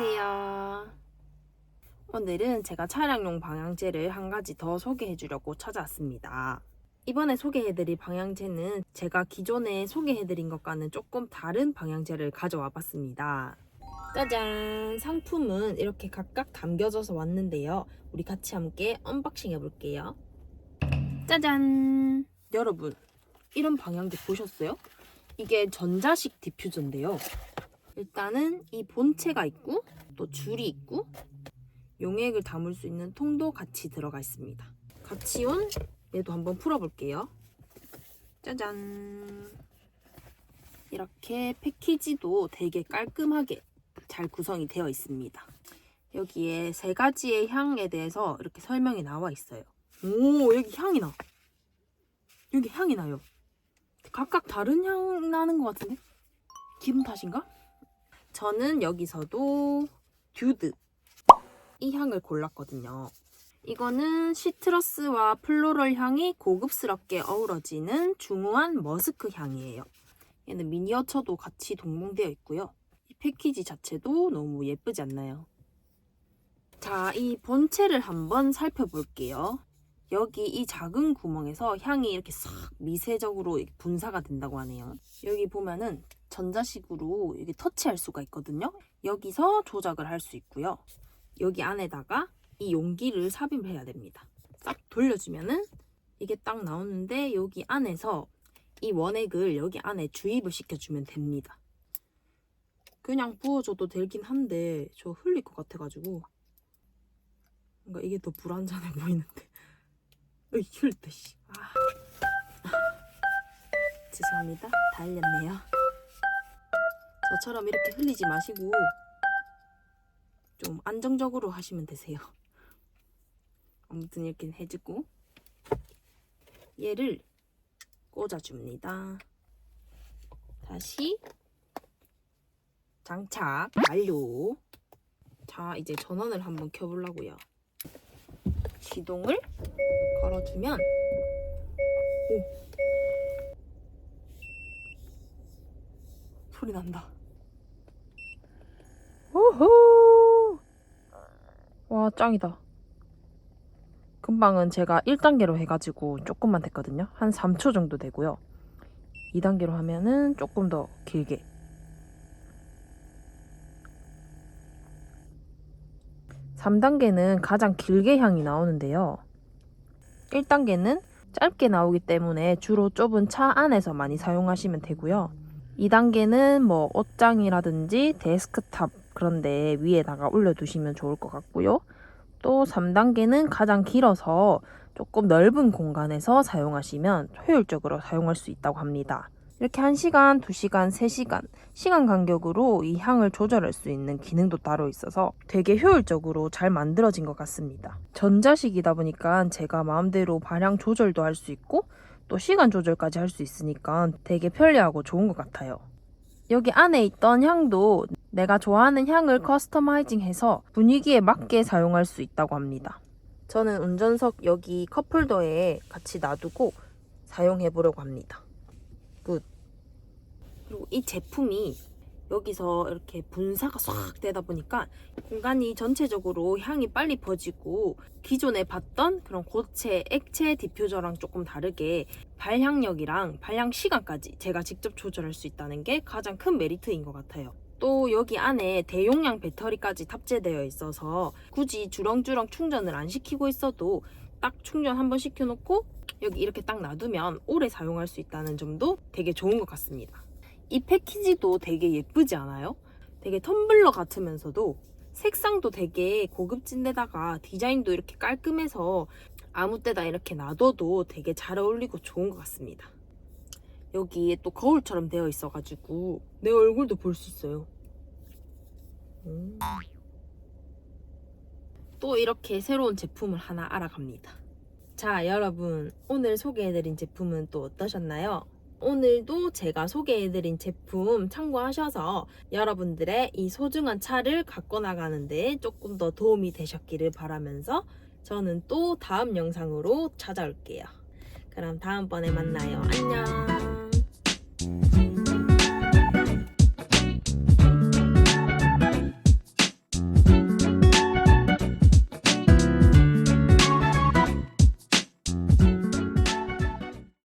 안녕하세요. 오늘은 제가 차량용 방향제를 한 가지 더 소개해 주려고 찾아왔습니다. 이번에 소개해 드릴 방향제는 제가 기존에 소개해 드린 것과는 조금 다른 방향제를 가져와 봤습니다. 짜잔! 상품은 이렇게 각각 담겨져서 왔는데요. 우리 같이 함께 언박싱 해 볼게요. 짜잔! 여러분, 이런 방향제 보셨어요? 이게 전자식 디퓨저인데요. 일단은 이 본체가 있고 또 줄이 있고 용액을 담을 수 있는 통도 같이 들어가 있습니다. 같이 온 얘도 한번 풀어볼게요. 짜잔. 이렇게 패키지도 되게 깔끔하게 잘 구성이 되어 있습니다. 여기에 세 가지의 향에 대해서 이렇게 설명이 나와 있어요. 오, 여기 향이 나. 여기 향이 나요. 각각 다른 향 나는 것 같은데? 기분 탓인가? 저는 여기서도 듀드 이 향을 골랐거든요. 이거는 시트러스와 플로럴 향이 고급스럽게 어우러지는 중후한 머스크 향이에요. 얘는 미니어처도 같이 동봉되어 있고요. 이 패키지 자체도 너무 예쁘지 않나요? 자, 이 본체를 한번 살펴볼게요. 여기 이 작은 구멍에서 향이 이렇게 싹 미세적으로 분사가 된다고 하네요. 여기 보면은 전자식으로 이게 터치할 수가 있거든요. 여기서 조작을 할 수 있고요. 여기 안에다가 이 용기를 삽입해야 됩니다. 싹 돌려주면은 이게 딱 나오는데 여기 안에서 이 원액을 여기 안에 주입을 시켜주면 됩니다. 그냥 부어줘도 되긴 한데 저 흘릴 것 같아가지고 뭔가 이게 더 불안전해 보이는데 으이 흘렸다 씨. 아. 죄송합니다. 다 흘렸네요. 저처럼 이렇게 흘리지 마시고 좀 안정적으로 하시면 되세요. 아무튼 이렇게 해주고 얘를 꽂아줍니다. 다시 장착 완료. 자 이제 전원을 한번 켜보려고요. 시동을 걸어주면 오 소리 난다. 오호! 와, 짱이다. 금방은 제가 1단계로 해가지고 조금만 됐거든요. 한 3초 정도 되고요. 2단계로 하면은 조금 더 길게. 삼단계는 가장 길게 향이 나오는데요. 1단계는 짧게 나오기 때문에 주로 좁은 차 안에서 많이 사용하시면 되고요. 2단계는 뭐 옷장이라든지 데스크탑 그런데 위에다가 올려두시면 좋을 것 같고요. 또 3단계는 가장 길어서 조금 넓은 공간에서 사용하시면 효율적으로 사용할 수 있다고 합니다. 이렇게 1시간, 2시간, 3시간 시간 간격으로 이 향을 조절할 수 있는 기능도 따로 있어서 되게 효율적으로 잘 만들어진 것 같습니다. 전자식이다 보니까 제가 마음대로 발향 조절도 할 수 있고 또 시간 조절까지 할 수 있으니까 되게 편리하고 좋은 것 같아요. 여기 안에 있던 향도 내가 좋아하는 향을 커스터마이징 해서 분위기에 맞게 사용할 수 있다고 합니다. 저는 운전석 여기 컵홀더에 같이 놔두고 사용해 보려고 합니다. 굿. 그리고 이 제품이 여기서 이렇게 분사가 싹 되다 보니까 공간이 전체적으로 향이 빨리 퍼지고 기존에 봤던 그런 고체 액체 디퓨저랑 조금 다르게 발향력이랑 발향 시간까지 제가 직접 조절할 수 있다는 게 가장 큰 메리트인 것 같아요. 또 여기 안에 대용량 배터리까지 탑재되어 있어서 굳이 주렁주렁 충전을 안 시키고 있어도 딱 충전 한번 시켜놓고 여기 이렇게 딱 놔두면 오래 사용할 수 있다는 점도 되게 좋은 것 같습니다. 이 패키지도 되게 예쁘지 않아요? 되게 텀블러 같으면서도 색상도 되게 고급진데다가 디자인도 이렇게 깔끔해서 아무 때나 이렇게 놔둬도 되게 잘 어울리고 좋은 것 같습니다. 여기에 또 거울처럼 되어 있어가지고 내 얼굴도 볼 수 있어요. 음. 또 이렇게 새로운 제품을 하나 알아갑니다. 자, 여러분. 오늘 소개해드린 제품은 또 어떠셨나요? 오늘도 제가 소개해드린 제품 참고하셔서 여러분들의 이 소중한 차를 갖고 나가는데 조금 더 도움이 되셨기를 바라면서 저는 또 다음 영상으로 찾아올게요. 그럼 다음번에 만나요. 안녕. Mm-hmm.